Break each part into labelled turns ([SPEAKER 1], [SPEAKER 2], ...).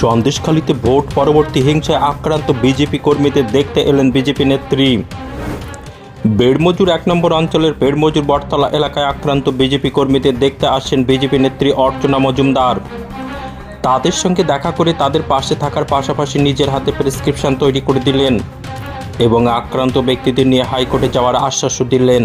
[SPEAKER 1] সন্দেশখালীতে vote পরবর্তী হিংসায় আক্রান্ত বিজেপি কর্মীদের দেখতে এলেন বিজেপি নেত্রী। বেড়মজুর এক নম্বর অঞ্চলের বেড়মজুর বটতলা এলাকায় আক্রান্ত বিজেপি কর্মীদের দেখতে আসেন বিজেপি নেত্রী অর্চনা মজুমদার। তাদের সঙ্গে দেখা করে তাদের পাশে থাকার পাশাপাশি নিজের হাতে প্রেসক্রিপশন তৈরি করে দিলেন এবং আক্রান্ত ব্যক্তিদের নিয়ে হাইকোর্টে যাওয়ার আশ্বাসও দিলেন।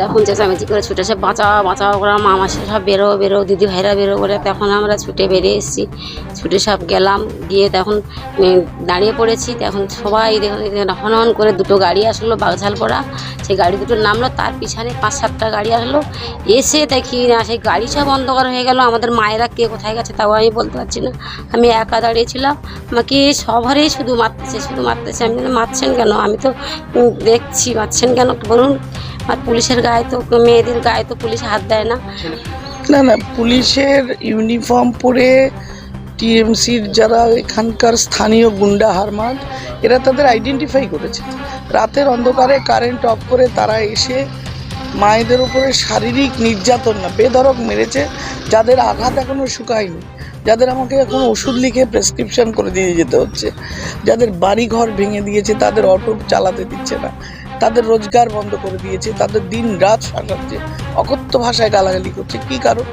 [SPEAKER 2] যখন চেঁচামেচি করে ছুটে এসে বাঁচাও বাঁচাও করে মামা সে সব বেরো বেরো, দিদি ভাইরা বেরো করে তখন আমরা ছুটে বেরিয়ে এসেছি। ছুটে সব গেলাম, গিয়ে তখন দাঁড়িয়ে পড়েছি। তখন সবাই দেখুন হন হন করে দুটো গাড়ি আসলো বাগঝাল পড়া। সেই গাড়ি দুটো নামলো, তার পিছনে পাঁচ সাতটা গাড়ি আসলো। এসে দেখি না, সেই গাড়ি সব অন্ধকার হয়ে গেল। আমাদের মায়েরা কে কোথায় গেছে তাও আমি বলতে পারছি না। আমি একা দাঁড়িয়েছিলাম আমাকে সবারই শুধু মারতেছে শুধু মারতেছে। আমি মারছেন কেন? আমি তো দেখছি, মারছেন কেন? বলুন। আর পুলিশের গায়ে তো মেয়েদের গায়ে তো পুলিশ হাত দেয় না।
[SPEAKER 3] না না, পুলিশের ইউনিফর্ম পরে টিএমসির যারা এখানকার স্থানীয় গুন্ডা হারমাদ এরা তাদের আইডেন্টিফাই করেছে। রাতের অন্ধকারে কারেন্ট অফ করে তারা এসে মায়েদের উপরে শারীরিক নির্যাতন না বেধরক মেরেছে, যাদের আঘাত এখনও শুকায়নি, যাদের আমাকে এখন ওষুধ লিখে প্রেসক্রিপশন করে দিয়ে যেতে হচ্ছে, যাদের বাড়ি ঘর ভেঙে দিয়েছে, তাদের অটো চালাতে দিচ্ছে না। তাদের রোজগার বন্ধ করে দিয়েছে, তাদের দিন রাত শাসাচ্ছে অকথ্য ভাষায় গালাগালি করছে, কি কারণ?